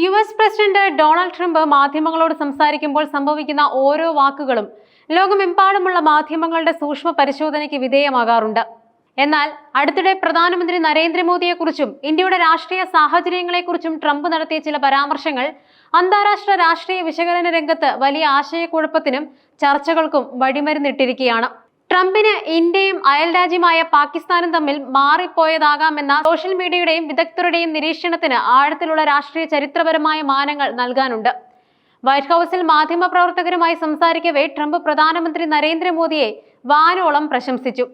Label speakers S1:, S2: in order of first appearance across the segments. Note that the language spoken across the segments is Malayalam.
S1: U S president Donald Trump മാധ്യമങ്ങളോട് സംസാരിക്കുമ്പോൾ സംഭവിക്കുന്ന ഓരോ വാക്കുകളും ലോകമെമ്പാടുമുള്ള മാധ്യമങ്ങളുടെ സൂക്ഷ്മ പരിശോധനയ്ക്ക് വിധേയമാകാറുണ്ട്. എന്നാൽ അടുത്തിടെ പ്രധാനമന്ത്രി നരേന്ദ്രമോദിയെക്കുറിച്ചും ഇന്ത്യയുടെ രാഷ്ട്രീയ സാഹചര്യങ്ങളെക്കുറിച്ചും ട്രംപ് നടത്തിയ ചില പരാമർശങ്ങൾ അന്താരാഷ്ട്ര രാഷ്ട്രീയ വിശകലന രംഗത്ത് വലിയ ആശയക്കുഴപ്പത്തിനും ചർച്ചകൾക്കും വഴിമരുന്നിട്ടിരിക്കുകയാണ്. ട്രംപിന് ഇന്ത്യയും അയൽരാജ്യമായ പാകിസ്ഥാനും തമ്മിൽ മാറിപ്പോയതാകാമെന്ന സോഷ്യൽ മീഡിയയുടെയും വിദഗ്ധരുടെയും നിരീക്ഷണത്തിന് ആഴത്തിലുള്ള രാഷ്ട്രീയ ചരിത്രപരമായ മാനങ്ങൾ നൽകാനുണ്ട്. വൈറ്റ് ഹൗസിൽ മാധ്യമപ്രവർത്തകരുമായി സംസാരിക്കവേ ട്രംപ് പ്രധാനമന്ത്രി നരേന്ദ്രമോദിയെ വാനോളം പ്രശംസിച്ചു.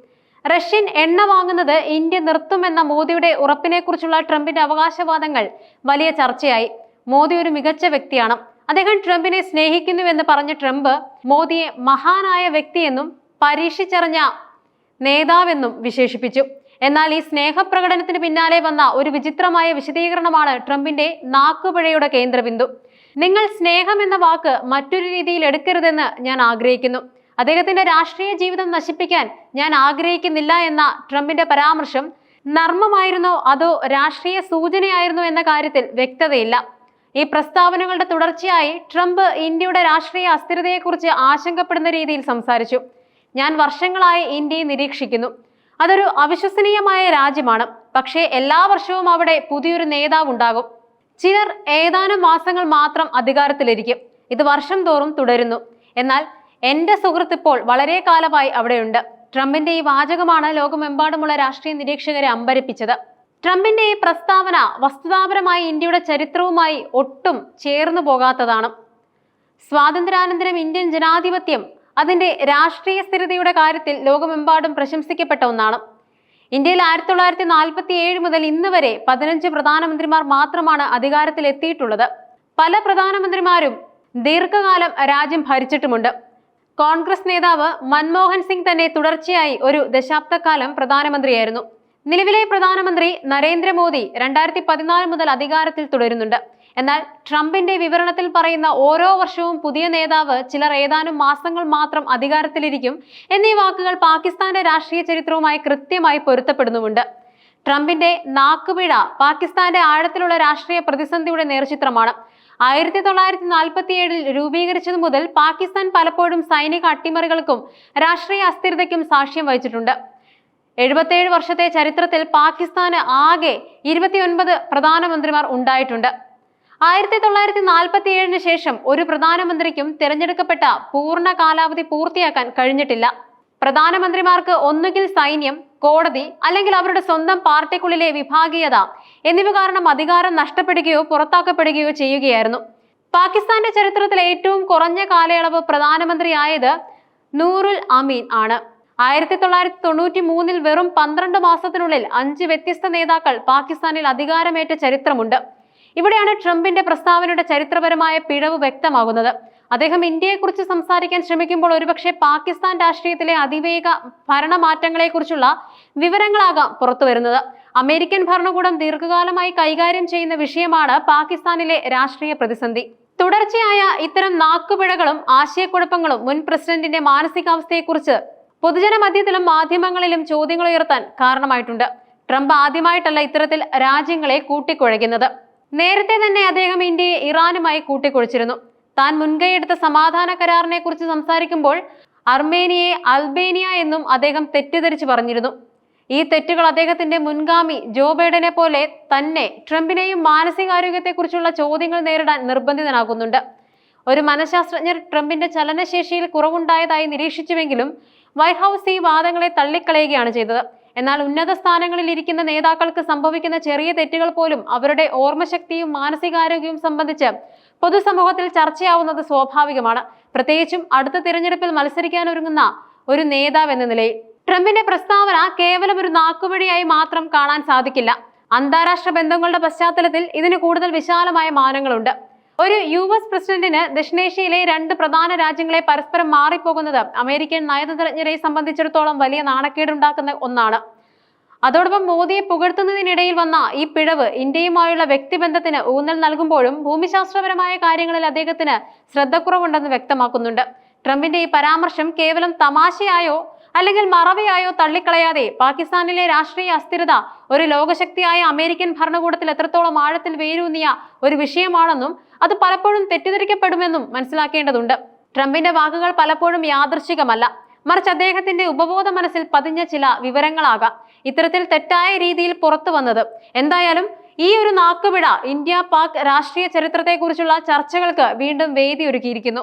S1: റഷ്യൻ എണ്ണ വാങ്ങുന്നത് ഇന്ത്യ നിർത്തുമെന്ന മോദിയുടെ ഉറപ്പിനെക്കുറിച്ചുള്ള ട്രംപിന്റെ അവകാശവാദങ്ങൾ വലിയ ചർച്ചയായി. മോദി ഒരു മികച്ച വ്യക്തിയാണ്. അദ്ദേഹം ട്രംപിനെ സ്നേഹിക്കുന്നുവെന്ന് പറഞ്ഞ ട്രംപ് മോദിയെ മഹാനായ വ്യക്തിയെന്നും പരീക്ഷിച്ചറിഞ്ഞ നേതാവെന്നും വിശേഷിപ്പിച്ചു. എന്നാൽ ഈ സ്നേഹപ്രകടനത്തിന് പിന്നാലെ വന്ന ഒരു വിചിത്രമായ വിശദീകരണമാണ് ട്രംപിന്റെ നാക്കുപിഴയുടെ കേന്ദ്രബിന്ദു. നിങ്ങൾ സ്നേഹം എന്ന വാക്ക് മറ്റൊരു രീതിയിൽ എടുക്കരുതെന്ന് ഞാൻ ആഗ്രഹിക്കുന്നു. അദ്ദേഹത്തിന്റെ രാഷ്ട്രീയ ജീവിതം നശിപ്പിക്കാൻ ഞാൻ ആഗ്രഹിക്കുന്നില്ല എന്ന ട്രംപിന്റെ പരാമർശം നർമ്മമായിരുന്നോ അതോ രാഷ്ട്രീയ സൂചനയായിരുന്നോ എന്ന കാര്യത്തിൽ വ്യക്തതയില്ല. ഈ പ്രസ്താവനകളുടെ തുടർച്ചയായി ട്രംപ് ഇന്ത്യയുടെ രാഷ്ട്രീയ അസ്ഥിരതയെക്കുറിച്ച് ആശങ്കപ്പെടുന്ന രീതിയിൽ സംസാരിച്ചു. ഞാൻ വർഷങ്ങളായി ഇന്ത്യയെ നിരീക്ഷിക്കുന്നു. അതൊരു അവിശ്വസനീയമായ രാജ്യമാണ്. പക്ഷേ എല്ലാ വർഷവും അവിടെ പുതിയൊരു നേതാവ് ഉണ്ടാകും. ചിലർ ഏതാനും മാസങ്ങൾ മാത്രം അധികാരത്തിലിരിക്കും. ഇത് വർഷം തോറും തുടരുന്നു. എന്നാൽ എന്റെ സുഹൃത്ത് ഇപ്പോൾ വളരെ കാലമായി അവിടെയുണ്ട്. ട്രംപിന്റെ ഈ വാചകമാണ് ലോകമെമ്പാടുമുള്ള രാഷ്ട്രീയ നിരീക്ഷകരെ അമ്പരപ്പിച്ചത്. ട്രംപിന്റെ ഈ പ്രസ്താവന വസ്തുതാപരമായി ഇന്ത്യയുടെ ചരിത്രവുമായി ഒട്ടും ചേർന്നു പോകാത്തതാണ്. സ്വാതന്ത്ര്യാനന്തരം ഇന്ത്യൻ ജനാധിപത്യം അതിന്റെ രാഷ്ട്രീയ സ്ഥിരതയുടെ കാര്യത്തിൽ ലോകമെമ്പാടും പ്രശംസിക്കപ്പെട്ട ഒന്നാണ്. ഇന്ത്യയിൽ ആയിരത്തി തൊള്ളായിരത്തി നാൽപ്പത്തി ഏഴ് മുതൽ ഇന്ന് വരെ പതിനഞ്ച് പ്രധാനമന്ത്രിമാർ മാത്രമാണ് അധികാരത്തിൽ എത്തിയിട്ടുള്ളത് പല പ്രധാനമന്ത്രിമാരും ദീർഘകാലം രാജ്യം ഭരിച്ചിട്ടുമുണ്ട്. കോൺഗ്രസ് നേതാവ് മൻമോഹൻ സിംഗ് തന്നെ തുടർച്ചയായി ഒരു ദശാബ്ദക്കാലം പ്രധാനമന്ത്രിയായിരുന്നു. നിലവിലെ പ്രധാനമന്ത്രി നരേന്ദ്രമോദി രണ്ടായിരത്തി പതിനാല് മുതൽ അധികാരത്തിൽ തുടരുന്നുണ്ട്. എന്നാൽ ട്രംപിന്റെ വിവരണത്തിൽ പറയുന്ന ഓരോ വർഷവും പുതിയ നേതാവ് ചിലർ ഏതാനും മാസങ്ങൾ മാത്രം അധികാരത്തിലിരിക്കും എന്നീ വാക്കുകൾ പാകിസ്ഥാന്റെ രാഷ്ട്രീയ ചരിത്രവുമായി കൃത്യമായി പൊരുത്തപ്പെടുന്നുമുണ്ട്. ട്രംപിന്റെ നാക്കുപിഴ പാകിസ്ഥാന്റെ ആഴത്തിലുള്ള രാഷ്ട്രീയ പ്രതിസന്ധിയുടെ നേർചിത്രമാണ്. ആയിരത്തി തൊള്ളായിരത്തി നാൽപ്പത്തി ഏഴിൽ രൂപീകരിച്ചതു മുതൽ പാകിസ്ഥാൻ പലപ്പോഴും സൈനിക അട്ടിമറികൾക്കും രാഷ്ട്രീയ അസ്ഥിരതയ്ക്കും സാക്ഷ്യം വഹിച്ചിട്ടുണ്ട്. എഴുപത്തേഴ് വർഷത്തെ ചരിത്രത്തിൽ പാകിസ്ഥാന് ആകെ ഇരുപത്തിയൊൻപത് പ്രധാനമന്ത്രിമാർ ഉണ്ടായിട്ടുണ്ട്. ആയിരത്തി തൊള്ളായിരത്തി നാൽപ്പത്തി ഏഴിന് ശേഷം ഒരു പ്രധാനമന്ത്രിക്കും തിരഞ്ഞെടുക്കപ്പെട്ട പൂർണ കാലാവധി പൂർത്തിയാക്കാൻ കഴിഞ്ഞിട്ടില്ല. പ്രധാനമന്ത്രിമാർക്ക് ഒന്നുകിൽ സൈന്യം കോടതി അല്ലെങ്കിൽ അവരുടെ സ്വന്തം പാർട്ടിക്കുള്ളിലെ വിഭാഗീയത എന്നിവ കാരണം അധികാരം നഷ്ടപ്പെടുകയോ പുറത്താക്കപ്പെടുകയോ ചെയ്യുകയായിരുന്നു. പാകിസ്ഥാന്റെ ചരിത്രത്തിൽ ഏറ്റവും കുറഞ്ഞ കാലയളവ് പ്രധാനമന്ത്രിയായത് നൂറുൽ അമീൻ ആണ്. ആയിരത്തി തൊള്ളായിരത്തി തൊണ്ണൂറ്റി മൂന്നിൽ വെറും പന്ത്രണ്ട് മാസത്തിനുള്ളിൽ അഞ്ച് വ്യത്യസ്ത നേതാക്കൾ പാകിസ്ഥാനിൽ അധികാരമേറ്റ ചരിത്രമുണ്ട്. ഇവിടെയാണ് ട്രംപിന്റെ പ്രസ്താവനയുടെ ചരിത്രപരമായ പിഴവ് വ്യക്തമാകുന്നത്. അദ്ദേഹം ഇന്ത്യയെക്കുറിച്ച് സംസാരിക്കാൻ ശ്രമിക്കുമ്പോൾ ഒരുപക്ഷെ പാകിസ്ഥാൻ രാഷ്ട്രീയത്തിലെ അതിവേഗ ഭരണമാറ്റങ്ങളെക്കുറിച്ചുള്ള വിവരങ്ങളാകാം പുറത്തു വരുന്നത് അമേരിക്കൻ ഭരണകൂടം ദീർഘകാലമായി കൈകാര്യം ചെയ്യുന്ന വിഷയമാണ് പാകിസ്ഥാനിലെ രാഷ്ട്രീയ പ്രതിസന്ധി. തുടർച്ചയായ ഇത്തരം നാക്കുപിഴകളും ആശയക്കുഴപ്പങ്ങളും മുൻ പ്രസിഡന്റിന്റെ മാനസികാവസ്ഥയെക്കുറിച്ച് പൊതുജന മധ്യത്തിലും മാധ്യമങ്ങളിലും ചോദ്യങ്ങൾ ഉയർത്താൻ കാരണമായിട്ടുണ്ട്. ട്രംപ് ആദ്യമായിട്ടല്ല ഇത്തരത്തിൽ രാജ്യങ്ങളെ കൂട്ടിക്കുഴയ്ക്കുന്നത്. നേരത്തെ തന്നെ അദ്ദേഹം ഇന്ത്യയെ ഇറാനുമായി കൂട്ടിക്കൊഴിച്ചിരുന്നു. താൻ മുൻകൈയെടുത്ത സമാധാന കരാറിനെ കുറിച്ച് സംസാരിക്കുമ്പോൾ അർമേനിയയെ അൽബേനിയ എന്നും അദ്ദേഹം തെറ്റിദ്ധരിച്ചു പറഞ്ഞിരുന്നു. ഈ തെറ്റുകൾ അദ്ദേഹത്തിന്റെ മുൻഗാമി ജോ ബൈഡനെ പോലെ തന്നെ ട്രംപിനെയും മാനസികാരോഗ്യത്തെക്കുറിച്ചുള്ള ചോദ്യങ്ങൾ നേരിടാൻ നിർബന്ധിതനാകുന്നുണ്ട്. ഒരു മനഃശാസ്ത്രജ്ഞർ ട്രംപിന്റെ ചലനശേഷിയിൽ കുറവുണ്ടായതായി നിരീക്ഷിച്ചുവെങ്കിലും വൈറ്റ് ഹൗസ് ഈ വാദങ്ങളെ തള്ളിക്കളയുകയാണ് ചെയ്തത്. എന്നാൽ ഉന്നത സ്ഥാനങ്ങളിൽ ഇരിക്കുന്ന നേതാക്കൾക്ക് സംഭവിക്കുന്ന ചെറിയ തെറ്റുകൾ പോലും അവരുടെ ഓർമ്മശക്തിയും മാനസികാരോഗ്യവും സംബന്ധിച്ച് പൊതുസമൂഹത്തിൽ ചർച്ചയാവുന്നത് സ്വാഭാവികമാണ്. പ്രത്യേകിച്ചും അടുത്ത തിരഞ്ഞെടുപ്പിൽ മത്സരിക്കാൻ ഒരുങ്ങുന്ന ഒരു നേതാവ് എന്ന നിലയിൽ. ട്രംപിന്റെ പ്രസ്താവന കേവലം ഒരു നാക്കുവഴിയായി മാത്രം കാണാൻ സാധിക്കില്ല. അന്താരാഷ്ട്ര ബന്ധങ്ങളുടെ പശ്ചാത്തലത്തിൽ ഇതിന് കൂടുതൽ വിശാലമായ മാനങ്ങളുണ്ട്. ഒരു യു എസ് പ്രസിഡന്റിന് ദക്ഷിണേഷ്യയിലെ രണ്ട് പ്രധാന രാജ്യങ്ങളെ പരസ്പരം മാറിപ്പോകുന്നത് അമേരിക്കൻ നയതന്ത്രജ്ഞരെ സംബന്ധിച്ചിടത്തോളം വലിയ നാണക്കേടുണ്ടാക്കുന്ന ഒന്നാണ്. അതോടൊപ്പം മോദിയെ പുകഴ്ത്തുന്നതിനിടയിൽ വന്ന ഈ പിഴവ് ഇന്ത്യയുമായുള്ള വ്യക്തിബന്ധത്തിന് ഊന്നൽ നൽകുമ്പോഴും ഭൂമിശാസ്ത്രപരമായ കാര്യങ്ങളിൽ അദ്ദേഹത്തിന് ശ്രദ്ധക്കുറവുണ്ടെന്ന് വ്യക്തമാക്കുന്നുണ്ട്. ട്രംപിന്റെ ഈ പരാമർശം കേവലം തമാശയായോ അല്ലെങ്കിൽ മറവിയായോ തള്ളിക്കളയാതെ പാകിസ്ഥാനിലെ രാഷ്ട്രീയ അസ്ഥിരത ഒരു ലോകശക്തിയായ അമേരിക്കൻ ഭരണകൂടത്തിൽ എത്രത്തോളം ആഴത്തിൽ വേരൂന്നിയ ഒരു വിഷയമാണെന്നും അത് പലപ്പോഴും തെറ്റിദ്ധരിക്കപ്പെടുമെന്നും മനസ്സിലാക്കേണ്ടതുണ്ട്. ട്രംപിന്റെ വാക്കുകൾ പലപ്പോഴും യാദൃശികമല്ല മറിച്ച് അദ്ദേഹത്തിന്റെ ഉപബോധ മനസ്സിൽ പതിഞ്ഞ ചില വിവരങ്ങളാകാം. ഇത്തരത്തിൽ തെറ്റായ രീതിയിൽ പുറത്തു വന്നത്. എന്തായാലും ഈ ഒരു നാക്കുപിഴ ഇന്ത്യ പാക് രാഷ്ട്രീയ ചരിത്രത്തെക്കുറിച്ചുള്ള ചർച്ചകൾക്ക് വീണ്ടും വേദിയൊരുക്കിയിരിക്കുന്നു